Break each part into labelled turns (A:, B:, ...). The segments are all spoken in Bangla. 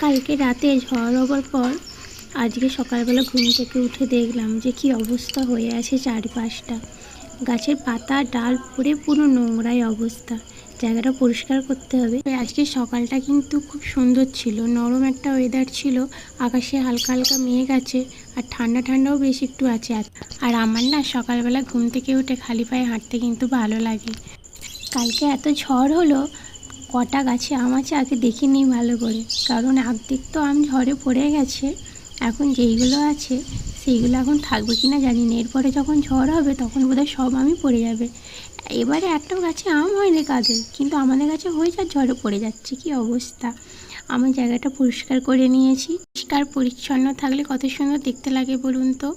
A: কালকে রাতে ঝড় হবার পর আজকে সকালবেলা ঘুম থেকে উঠে দেখলাম যে কি অবস্থা হয়ে আছে চারপাশটা। গাছের পাতা, ডাল পড়ে পুরো নোংরাই অবস্থা। জায়গাটা পরিষ্কার করতে হবে। আজকে সকালটা কিন্তু খুব সুন্দর ছিল। নরম একটা ওয়েদার ছিল। আকাশে হালকা হালকা মেঘ আছে আর ঠান্ডা ঠান্ডাও বেশ একটু আছে। আর আমার না সকালবেলা ঘুম থেকে উঠে খালি পায়ে হাঁটতে কিন্তু ভালো লাগে। কালকে এত ঝড় হলো কটা গাছে আম আছে আগে দেখিনি ভালো করে। কারণ অর্ধেক তো আম ঝড়ে পড়ে গেছে, এখন যেইগুলো আছে সেইগুলো এখন থাকবে কি না জানি না। এরপরে যখন ঝড় হবে তখন বোধহয় সব আমই পড়ে যাবে। এবারে একটাও গাছে আম হয়নি কাদের, কিন্তু আমাদের গাছে হয়ে যা ঝড়ে পড়ে যাচ্ছে, কি অবস্থা? আমার জায়গাটা পরিষ্কার করে নিয়েছি। পরিষ্কার, পরিচ্ছন্ন থাকলে কত সুন্দর দেখতে লাগে বলুন তো?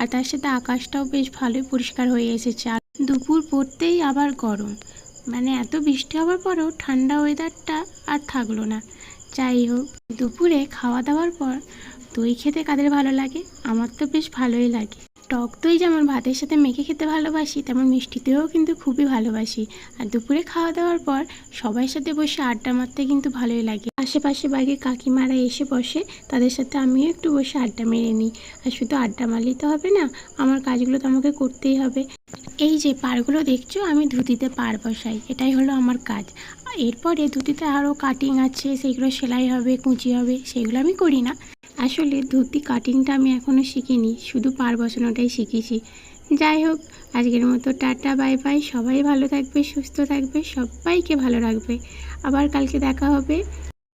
A: আর তার সাথে আকাশটাও বেশ ভালোই পরিষ্কার হয়ে এসেছে। আর দুপুর পড়তেই আবার গরম। মানে এত বৃষ্টি হওয়ার পরেও ঠান্ডা ওয়েদারটা আর থাকল না। যাই হোক, দুপুরে খাওয়া দাওয়ার পর দই খেতে কাদের ভালো লাগে? আমার তো বেশ ভালোই লাগে। টক দই যেমন ভাতের সাথে মেখে খেতে ভালোবাসি, তেমন মিষ্টিতেও কিন্তু খুবই ভালোবাসি। আর দুপুরে খাওয়া দাওয়ার পর সবার সাথে বসে আড্ডা মারতে কিন্তু ভালোই লাগে। আশেপাশে বাড়ির কাকিমারা এসে বসে, তাদের সাথে আমিও একটু বসে আড্ডা মেরে নিই। আর শুধু আড্ডা মারলেই তো হবে না, আমার কাজগুলো তো আমাকে করতেই হবে। এই যে পাড়গুলো দেখছ, আমি ধুতিতে পাড় বসাই। এটাই হলো আমার কাজ। এরপরে ধুতিতে আরও কাটিং আছে, সেইগুলো সেলাই হবে, কুঁচি হবে সেগুলো আমি করি না। আসলে ধুতি কাটিংটা আমি এখনও শিখিনি, শুধু পাড় বসানোটাই শিখেছি। যাই হোক, আজকের মতো টাটা, বাই বাই। সবাই ভালো থাকবে, সুস্থ থাকবে, সবাইকে ভালো রাখবে। আবার কালকে দেখা হবে।